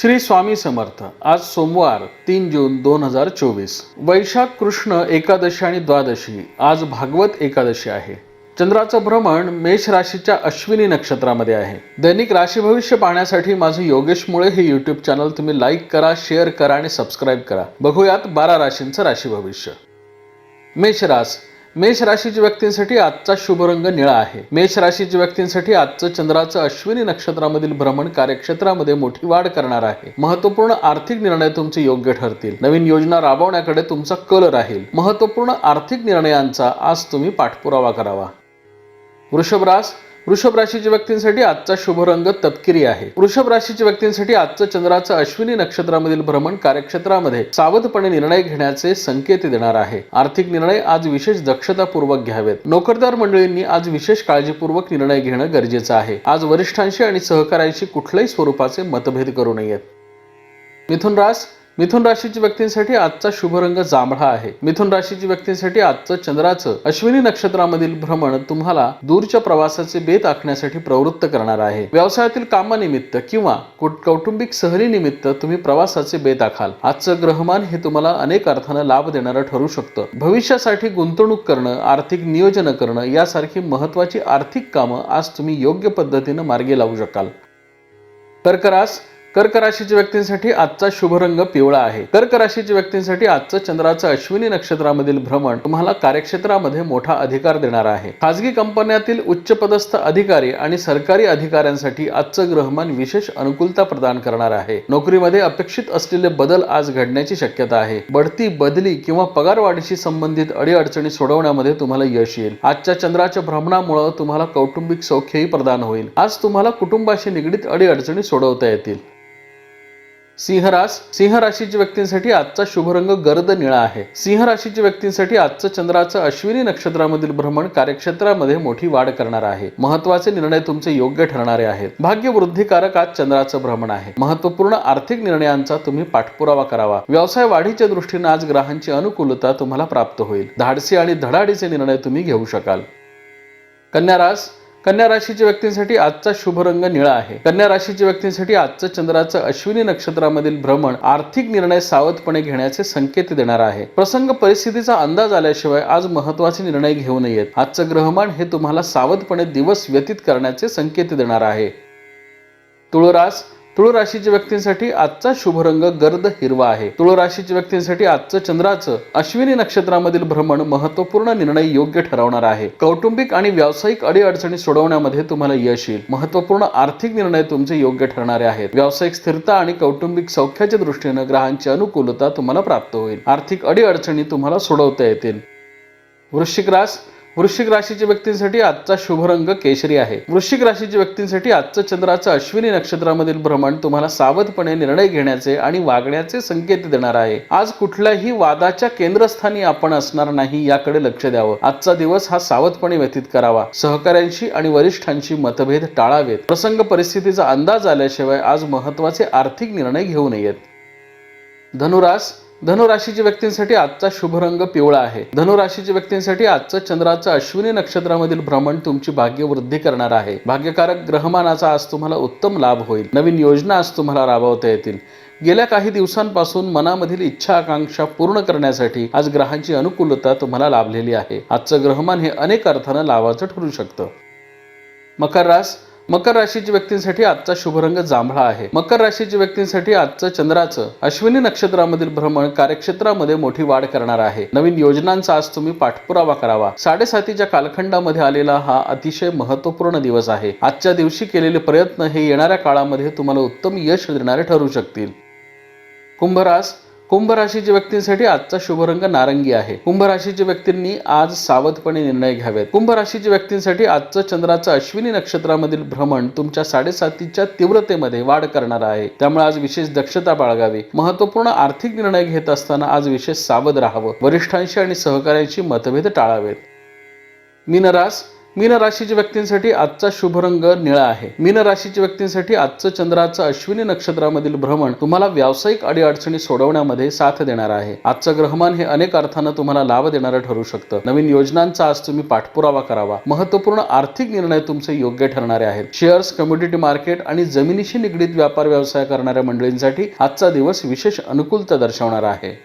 श्री स्वामी समर्थ. आज सोमवार तीन जून दोन हजार चोवीस. वैशाख कृष्ण एकादशी आणि द्वादशी आज भागवत एकादशी आहे. चंद्राचं भ्रमण मेष राशीच्या अश्विनी नक्षत्रामध्ये आहे. दैनिक राशी भविष्य पाहण्यासाठी माझं योगेश मुळे हे युट्यूब चॅनल तुम्ही लाईक करा शेअर करा आणि सबस्क्राईब करा. बघूयात बारा राशींचं राशी भविष्य. मेष रास मेष राशीच्या व्यक्तींसाठी आजचा शुभ रंग निळा आहे. मेष राशीच्या व्यक्तींसाठी आजचं चंद्राचं अश्विनी नक्षत्रामधील भ्रमण कार्यक्षेत्रामध्ये मोठी वाढ करणार आहे. महत्त्वपूर्ण आर्थिक निर्णय तुमचे योग्य ठरतील. नवीन योजना राबवण्याकडे तुमचा कल राहील. महत्त्वपूर्ण आर्थिक निर्णयांचा आज तुम्ही पाठपुरावा करावा. वृषभरास वृषभ राशीच्या व्यक्तींसाठी आजचा शुभ रंग तपकिरी आहे. वृषभ राशीच्या व्यक्तींसाठी आजचं चंद्राचं अश्विनी नक्षत्रामधील भ्रमण कार्यक्षेत्रामध्ये सावधपणे निर्णय घेण्याचे संकेत देणार आहे. आर्थिक निर्णय आज विशेष दक्षतापूर्वक घ्यावेत. नोकरदार मंडळींनी आज विशेष काळजीपूर्वक निर्णय घेणं गरजेचं आहे. आज वरिष्ठांशी आणि सहकाऱ्यांशी कुठल्याही स्वरूपाचे मतभेद करू नयेत. मिथुन रास मिथुन राशीच्या व्यक्तींसाठी आजचा शुभ रंग जांभळा आहे. मिथुन राशीच्या व्यक्तींसाठी आजचं चंद्राचं अश्विनी नक्षत्रामधील भ्रमण तुम्हाला दूरच्या प्रवासाचे बेत आखण्यासाठी प्रवृत्त करणार आहे. व्यवसायातील कामानिमित्त किंवा कुट- कौटुंबिक सहलीनिमित्त तुम्ही प्रवासाचे बेत आखाल. आजचं ग्रहमान हे तुम्हाला अनेक अर्थानं लाभ देणारं ठरू शकतं. भविष्यासाठी गुंतवणूक करणं आर्थिक नियोजन करणं यासारखी महत्वाची आर्थिक कामं आज तुम्ही योग्य पद्धतीनं मार्गी लावू शकाल. कर्करास कर्क राशीच्या व्यक्तींसाठी आजचा शुभ रंग पिवळा आहे. कर्क राशीच्या व्यक्तींसाठी आजचं चंद्राचं अश्विनी नक्षत्रामधील भ्रमण तुम्हाला कार्यक्षेत्रामध्ये मोठा अधिकार देणार आहे. खासगी कंपन्यातील उच्च पदस्थ अधिकारी आणि सरकारी अधिकाऱ्यांसाठी आजचं ग्रहमान विशेष अनुकूलता प्रदान करणार आहे. नोकरीमध्ये अपेक्षित असलेले बदल आज घडण्याची शक्यता आहे. बढती बदली किंवा पगारवाढीशी संबंधित अडीअडचणी सोडवण्यामध्ये तुम्हाला यश येईल. आजच्या चंद्राच्या भ्रमणामुळे तुम्हाला कौटुंबिक सौख्यही प्रदान होईल. आज तुम्हाला कुटुंबाशी निगडीत अडीअडचणी सोडवता येतील. सिंह रास सिंह राशीच्या व्यक्तींसाठी आजचा शुभरंग गर्द निळा आहे. सिंह राशीच्या व्यक्तींसाठी आजचं चंद्राचं अश्विनी नक्षत्रामधील भ्रमण कार्यक्षेत्रामध्ये मोठी वाढ करणार आहे. महत्त्वाचे निर्णय तुमचे योग्य ठरणारे आहेत. भाग्य वृद्धिकारक आज चंद्राचं भ्रमण आहे. महत्त्वपूर्ण आर्थिक निर्णयांचा तुम्ही पाठपुरावा करावा. व्यवसाय वाढीच्या दृष्टीने आज ग्रहांची अनुकूलता तुम्हाला प्राप्त होईल. धाडसी आणि धडाडीचे निर्णय तुम्ही घेऊ शकाल. कन्या रास कन्या राशीच्या व्यक्तींसाठी आजचा शुभ रंग निळा आहे. कन्या राशीच्या व्यक्तींसाठी आजचं चंद्राचं अश्विनी नक्षत्रामधील भ्रमण आर्थिक निर्णय सावधपणे घेण्याचे संकेत देणार आहे. प्रसंग परिस्थितीचा अंदाज आल्याशिवाय आज महत्त्वाचे निर्णय घेऊ नयेत. आजचं ग्रहमान हे तुम्हाला सावधपणे दिवस व्यतीत करण्याचे संकेत देणार आहे. तुळरास तुळ राशीच्या व्यक्तींसाठी आजचा शुभ रंग गर्द हिरवा आहे. तुळ राशीच्या व्यक्तींसाठी आजचं चंद्राचं अश्विनी नक्षत्रामधील भ्रमण महत्त्वपूर्ण निर्णय योग्य ठरवणार आहे. कौटुंबिक आणि व्यावसायिक अडीअडचणी सोडवण्यामध्ये तुम्हाला यश येईल. महत्त्वपूर्ण आर्थिक निर्णय तुमचे योग्य ठरणारे आहेत. व्यावसायिक स्थिरता आणि कौटुंबिक सौख्याच्या दृष्टीने ग्रहांची अनुकूलता तुम्हाला प्राप्त होईल. आर्थिक अडीअडचणी तुम्हाला सोडवता येतील. वृश्चिक रास वृश्चिक राशीच्या व्यक्तींसाठी आजचा शुभ रंग केशरी आहे. वृश्चिक राशीच्या व्यक्तींसाठी आजचं चंद्राचं अश्विनी नक्षत्रामधील भ्रमण तुम्हाला सावधपणे निर्णय घेण्याचे आणि वागण्याचे संकेत देणार आहे. आज कुठल्याही वादाच्या केंद्रस्थानी आपण असणार नाही याकडे लक्ष द्यावं. आजचा दिवस हा सावधपणे व्यतीत करावा. सहकाऱ्यांशी आणि वरिष्ठांशी मतभेद टाळावेत. प्रसंग परिस्थितीचा अंदाज आल्याशिवाय आज महत्त्वाचे आर्थिक निर्णय घेऊ नयेत. धनुरास धनुराशीच्या व्यक्तींसाठी आजचा शुभ रंग पिवळा आहे. धनुराशीच्या व्यक्तींसाठी आजचं चंद्राचं अश्विनी नक्षत्रामधील भ्रमण तुमची भाग्य वृद्धी करणार आहे. भाग्यकारक ग्रहमानाचा आज तुम्हाला उत्तम लाभ होईल. नवीन योजना आज तुम्हाला राबवता येतील. गेल्या काही दिवसांपासून मनामधील इच्छा आकांक्षा पूर्ण करण्यासाठी आज ग्रहांची अनुकूलता तुम्हाला लाभलेली आहे. आजचं ग्रहमान हे अनेक अर्थानं लाभाचं ठरू शकतं. मकर रास मकर राशीच्या व्यक्तींसाठी आजचा शुभ रंग जांभळा आहे. मकर राशीच्या व्यक्तींसाठी आजचं चंद्राचं अश्विनी नक्षत्रामधील भ्रमण कार्यक्षेत्रामध्ये मोठी वाढ करणार आहे. नवीन योजनांचा आज तुम्ही पाठपुरावा करावा. साडेसातीच्या कालखंडामध्ये आलेला हा अतिशय महत्त्वपूर्ण दिवस आहे. आजच्या दिवशी केलेले प्रयत्न हे येणाऱ्या काळामध्ये तुम्हाला उत्तम यश देणारे ठरू शकतील. कुंभरास कुंभ राशीच्या व्यक्तींसाठी आजचा शुभ रंग नारंगी आहे. कुंभ राशीच्या व्यक्तींनी आज सावधपणे निर्णय घ्यावेत. कुंभ राशीच्या व्यक्तींसाठी आजचं चंद्राचं अश्विनी नक्षत्रामधील भ्रमण तुमच्या साडेसातीच्या तीव्रतेमध्ये वाढ करणार आहे. त्यामुळे आज विशेष दक्षता बाळगावी. महत्त्वपूर्ण आर्थिक निर्णय घेत असताना आज विशेष सावध राहावं. वरिष्ठांशी आणि सहकाऱ्यांशी मतभेद टाळावेत. मीनरास मीन राशीच्या व्यक्तींसाठी आजचा शुभ रंग निळा आहे. मीन राशीच्या व्यक्तींसाठी आजचं चंद्राचं अश्विनी नक्षत्रामधील भ्रमण तुम्हाला व्यावसायिक अडीअडचणी सोडवण्यामध्ये साथ देणार आहे. आजचं ग्रहमान हे अनेक अर्थानं तुम्हाला लाभ देणारं ठरू शकतं. नवीन योजनांचा आज तुम्ही पाठपुरावा करावा. महत्त्वपूर्ण आर्थिक निर्णय तुमचे योग्य ठरणारे आहेत. शेअर्स कम्युनिटी मार्केट आणि जमिनीशी निगडीत व्यापार व्यवसाय करणाऱ्या मंडळींसाठी आजचा दिवस विशेष अनुकूलता दर्शवणार आहे.